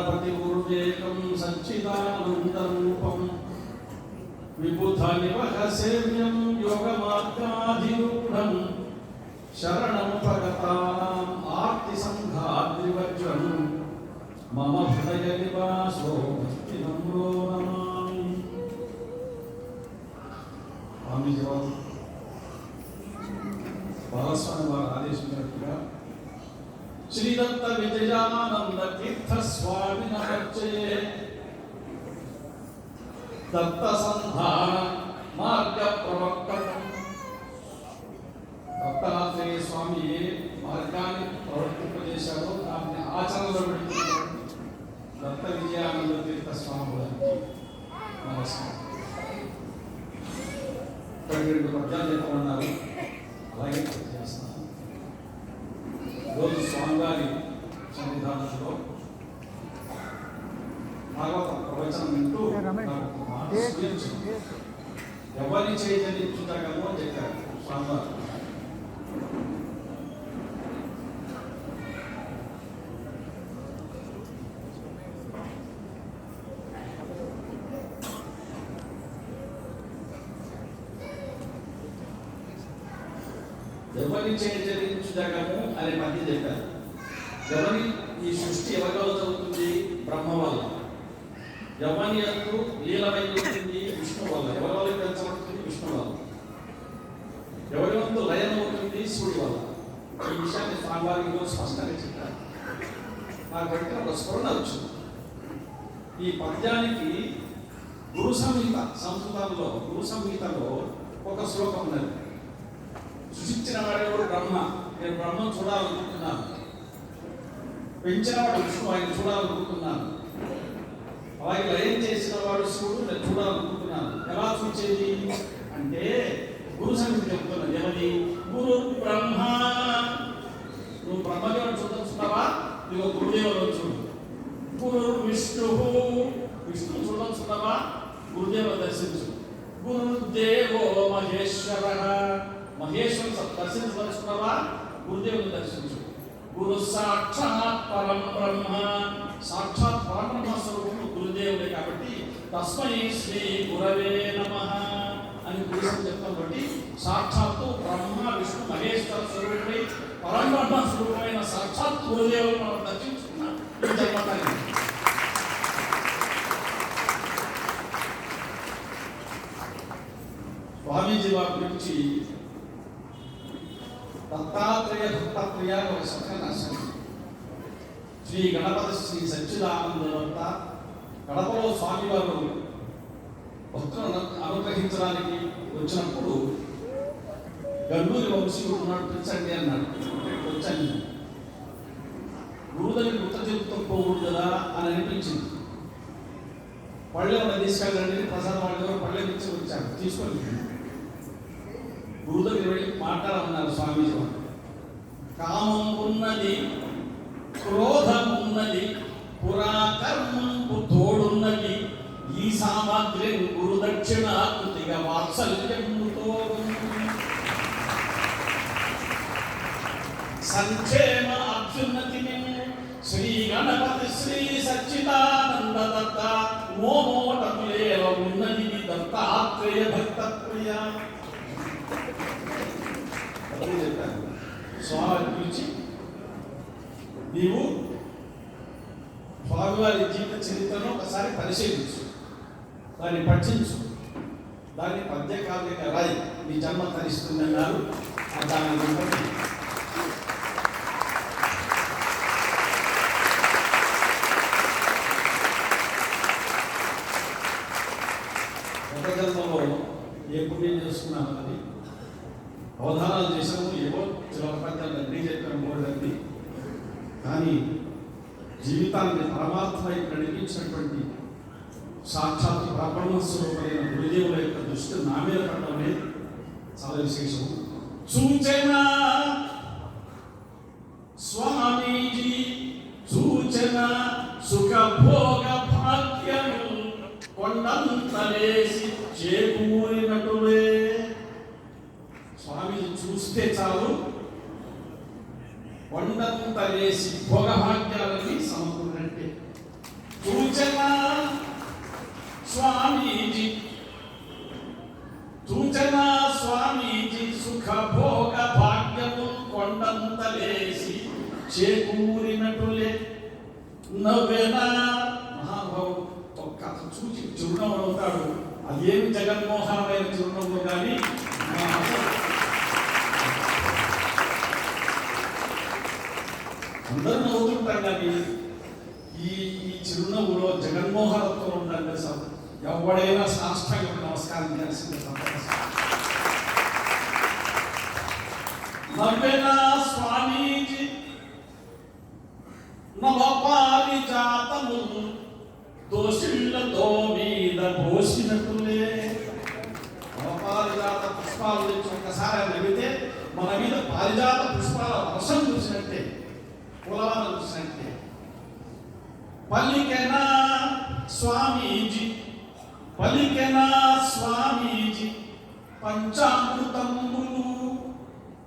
గణపతి గురుదేకం సచ్చిదానందరూపం విబుధ నివహ సేవ్యం యోగమార్గాధిరూఢం శరణముపగతానాం ఆర్తి సంఘాద్రివజ్రం మమ హృదయ నివాసో భక్తి నమ్రో నమామి స్వామీజీ వారు బాలస్వామి వారు ఆదేశించినట్టుగా శ్రీదత్త విజయానంద తీర్థ స్వామి నమర్చయే దత్త సంధాన మార్గ ప్రవక్తం దత్తాత్రేయ స్వామి ఏ మార్గాన్ని ప్రవర్తింపజేశారో దాన్ని ఆచరణలో పెడుతున్నారు దత్త విజయానంద తీర్థ స్వామి వారికి నమస్కారం ఇక్కడ రెండు పద్యాలు చెప్పమన్నారు అలాగే ప్రవచనం వింటూ. ఎవరిని చేయజనించుతాగమో అని చెప్పారు స్వామివారు. ఎవరిని చేయజనించు జగము అనే పద్యం చెప్పారు. ఎవరి ఈ సృష్టి ఎవరి వల్ల జరుగుతుంది? బ్రహ్మ వల్ల ఎవరి యొక్క లీలమై ఉంటుంది విష్ణు వల్ల. ఎవరి వల్ల పెంచబడుతుంది? విష్ణు వల్ల. ఎవరి వంతు లయం అవుతుంది శివుడి వల్ల. ఈ విషయాన్ని స్వామివారి స్పష్టంగా చెప్పారు. నాకు వెంటనే ఒక స్ఫురణ వచ్చింది. ఈ పద్యానికి గురు సంహిత సంస్కృతంలో గురు సంహితలో ఒక శ్లోకం ఉన్నది. సృష్టించిన వాడెవడు బ్రహ్మ. నేను బ్రహ్మను చూడాలనుకుంటున్నాను. పెంచిన వాడు విష్ణు ఆయన చూడాలనుకుంటున్నాను. అలాగే లయం చేసిన వాడు శివుడు నేను చూడాలనుకుంటున్నాను. ఎలా చూసేది? అంటే గురు సంగతి చెప్తున్నాను ఏమని గురు బ్రహ్మ. నువ్వు బ్రహ్మదేవుడు చూడొచ్చున్నావా నువ్వు గురుదేవుడు చూడు. గురు విష్ణువు విష్ణు చూడొచ్చున్నావా గురుదేవుడు దర్శించు. గురుదేవో మహేశ్వర. మహేశ్వరుని దర్శించదలుచుకున్నావా? గురుదేవుని దర్శించు. గురు సాక్షాత్ పరం బ్రహ్మ. సాక్షాత్ పరబ్రహ్మ స్వరూపము గురుదేవుడే కాబట్టి తస్మై శ్రీ గురవే నమ అని గురుసం చెప్తాం కాబట్టి సాక్షాత్తు బ్రహ్మ విష్ణు మహేశ్వర స్వరూపుడై పరబ్రహ్మ స్వరూపమైన సాక్షాత్ గురుదేవుడు మనం దర్శించుకున్నాం. ఈ స్వామీజీ వారి గురించి దత్తాత్రేయ దత్తాత్రేయ అని ఒక సంఖ్య రాశారు శ్రీ గణపతి శ్రీ సచ్చిదానంద దత్త గడపలో స్వామివారు భక్తులను అనుగ్రహించడానికి వచ్చినప్పుడు గల్లూరి వంశీయుడు ఉన్నాడు పిలిచండి అన్నాడు. వచ్చాను గురుదని గుర్త చెబుతూ పోకూడదు కదా అని అనిపించింది. పళ్ళె తీసుకెళ్ళండి ప్రసాద్ వాళ్ళ దగ్గర పళ్ళె ఇచ్చి వచ్చాను తీసుకొని గురు దగ్గర వెళ్ళి మాట్లాడమన్నారు స్వామీజీ కామం ఉన్నది క్రోధం ఉన్నది పురాకర్మంకు తోడున్నది ఈ సామాగ్రి గురు దక్షిణ కృతిగా వాత్సల్యముతో సంక్షేమ అభ్యున్నతిని శ్రీ గణపతి శ్రీ సచ్చిదానంద దత్త మోమోటములేవ ఉన్నది దత్తాత్రేయ భక్త ప్రియ చెప్పాను స్వామి పిలిచి నీవు స్వామివారి జీవిత చరిత్రను ఒకసారి పరిశీలించు. దాన్ని పఠించు. దాన్ని పద్యకావ్యంగా రాయి. నీ జన్మ తరిస్తుందన్నారు. దాని జీవితాన్ని పరమాత్మై నడిపించినటువంటి సాక్షాత్ బ్రహ్మ స్వరూపమైన గురుదేవుల యొక్క దృష్టి నా మీద పడటమే చాలా విశేషం. సూచన స్వామీజీ సూచన సుఖ భోగ భాగ్యము కొండంతలేసి చేకూరినటులే స్వామీజీ చూస్తే చాలు కొండంతలేసి భోగ భాగ్యం సమకూరినట్టే సుఖ భోగ భాగ్యము కొండంత లేసి చేకూరినటులే. నవ్వెనా? మహాభావు ఒక కథ చూచి చిరునవ్వు అవుతాడు అదేమి జగన్మోహనమైన చిరునవ్వు కానీ అందరూ నవ్వుతుంటారు కానీ ఈ ఈ చిరునవ్వులో జగన్మోహనత్వం ఉందంటే సార్ ఎవడైనా సాష్టాంగ నమస్కారం చేయాల్సిందే తప్పనిసరి. నవ్వెనా? నవపారిజాతము. దోషిళ్ళతో మీద పోసినట్టులే నవపారిజాత పుష్పాలు నుంచి ఒక్కసారి ఆయన నవ్వితే మన మీద పారిజాత పుష్పాల వర్షం చూసినట్టే కులవాన చూసినట్టే. పల్లికెనా స్వామీజీ పలికెనా స్వామీజీ పంచామృతములు.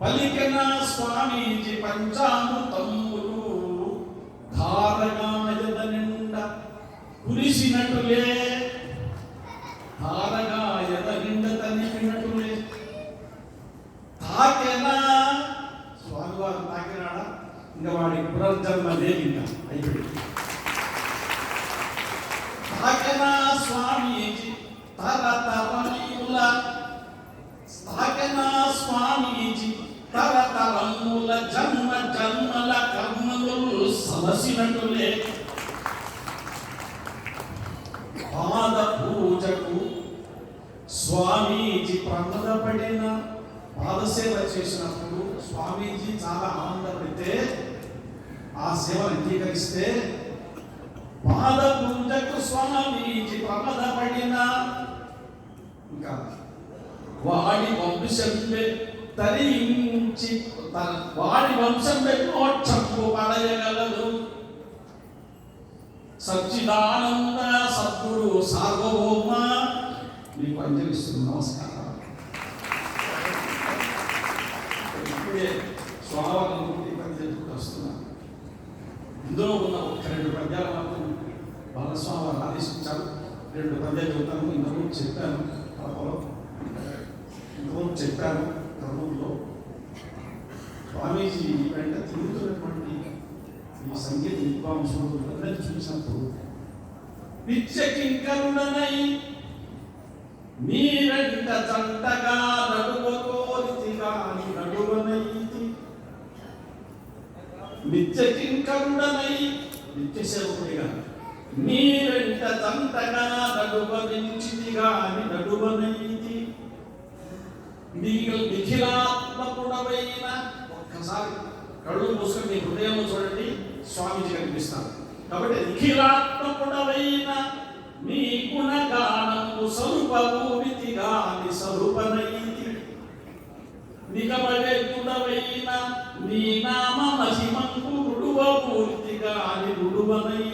పలికెనా స్వామీజీ పంచామృతములు స్వామీజీ తరతరముల తాకెనా స్వామీజీ తరతరముల జన్మ జన్మల కర్మలు సమసినట్లే పాద పూజకు స్వామీజీ ప్రమదపడిన పాదసేవ చేసినప్పుడు స్వామీజీ చాలా ఆనందపడితే ఆ సేవ అంగీకరిస్తే పాద పూజకు ప్రమద ప్రమదపడిన ఇంకా వాడి వంశంపే తరించి తన వాడి వంశంబె మోక్షంపు పడయగలదు. సచ్చిదానంద సద్గురు సార్వభౌమ మీకు అంజలిస్తుంది నమస్కారం. ఇప్పుడే స్వామి వస్తున్నాను ఇందులో ఉన్న ఒక రెండు పద్యాలు మాత్రం బాలస్వామి వారు ఆదేశించారు. రెండు పద్యాలు చెబుతాను ఇంతకుముందు చెప్పాను. కడపలో ఇంతకుముందు చెప్పాను. కర్నూలులో స్వామీజీ వెంట తిరుగుతున్నటువంటి ఈ సంగీత విద్వాంసులు అందరినీ చూసినప్పుడు నిత్యకింకరుడనై నీరంట చంటగా నడువకోరితి కాని నడువనైతి. నిత్య కింకరుడనై నిత్య సేవకుడిగా నీరెంట తంతగా నడువనించిది గాని నడువనైతి నీకు నిఖిలాత్మకుడవైన ఒక్కసారి కళ్ళు మూసుకొని మీ హృదయంలో చూడండి స్వామీజీ కనిపిస్తారు. కాబట్టి నిఖిలాత్మకుడవైన నీ గుణగానము స్వరూపభూమితి గాని స్వరూపనైతి. నిగమవేకుడవైన నీ నామ మహిమంకు గుడువ పూర్తిగా అని రుడువనైతి.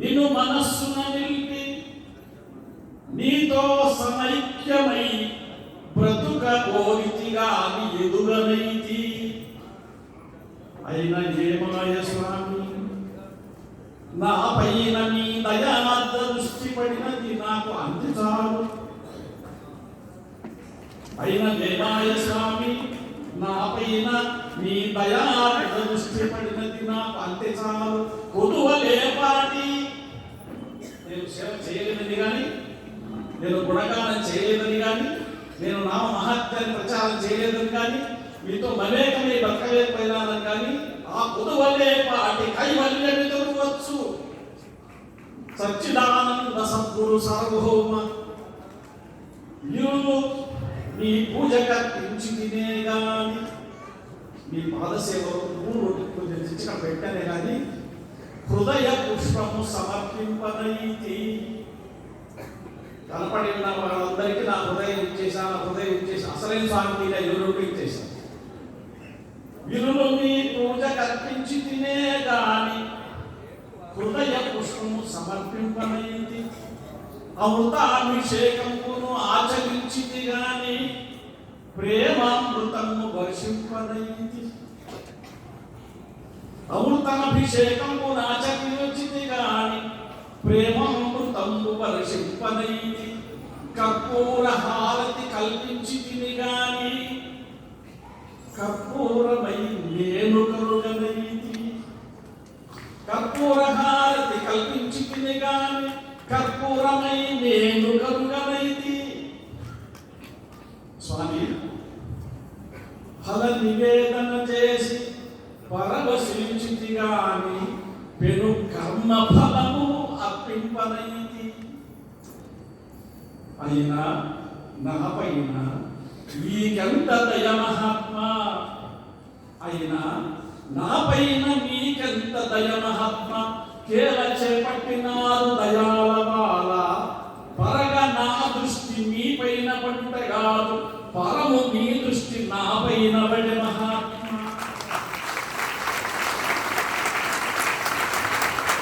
నిన్ను మనస్సున నిలిపి నీతో సమైక్యమై బ్రతుక కోరితిగా అని ఎదురనైతి అయిన ఏమాయ స్వామి? నా పైన నీ దయాద దృష్టి పడినది నాకు అంది చాలు అయిన దేవాయ స్వామి? నా పైన నీ దయా దృష్టి పడినది నాకు అంతే చాలు కొలువ లేపాటి సేవ చేయలేదని కానీ నేను గుణగానం చేయలేదని కానీ నేను నామ మహత్యాన్ని ప్రచారం చేయలేదని కానీ మీతో మమేకమై బతకలేకపోయినానని కానీ ఆ కొదువలేపాటి కైవల్యమి దొరకవచ్చు సచ్చిదానంద సద్గురు సార్వభౌమ. నీవు నీ పూజ కర్పించి తినే కానీ నీ పాదసేవలో పూలు కొంచెం తెచ్చిన పెట్టనే కానీ హృదయ పుష్పము సమర్పింపదైతి కనపడి ఉన్న వాళ్ళందరికీ నా హృదయం ఇచ్చేసా నా హృదయం ఇచ్చేసా. అసలైన స్వామి మీద ఇచ్చేసాను విలువ మీ పూజ కల్పించి తినే గాని హృదయ పుష్పము సమర్పింపనైంది అమృతాభిషేకమును ఆచరించింది గాని ప్రేమామృతము వర్షింపనైతి అమృతాభిషేకము ఆచరించితి గాని ప్రేమామృతము వర్షింపనైతి కర్పూర హారతి కల్పించితిని గాని కర్పూరమై నేను కర్పూర హారతి కల్పించి తిని గాని కర్పూరమై నేను కలుగనైతి స్వామి ఫల నివేదన చేసి పరవశించితి గాని పెను కర్మ ఫలము అర్పింపనైతి అయినా నాపైన నీకెంత దయమహాత్మ అయినా నాపైన నీకెంత దయమహాత్మ కేల చేపట్టినారు దయాల బాల. పరగ నా దృష్టి మీపైన పడుట కాదు పరము మీ దృష్టి నాపైన పడి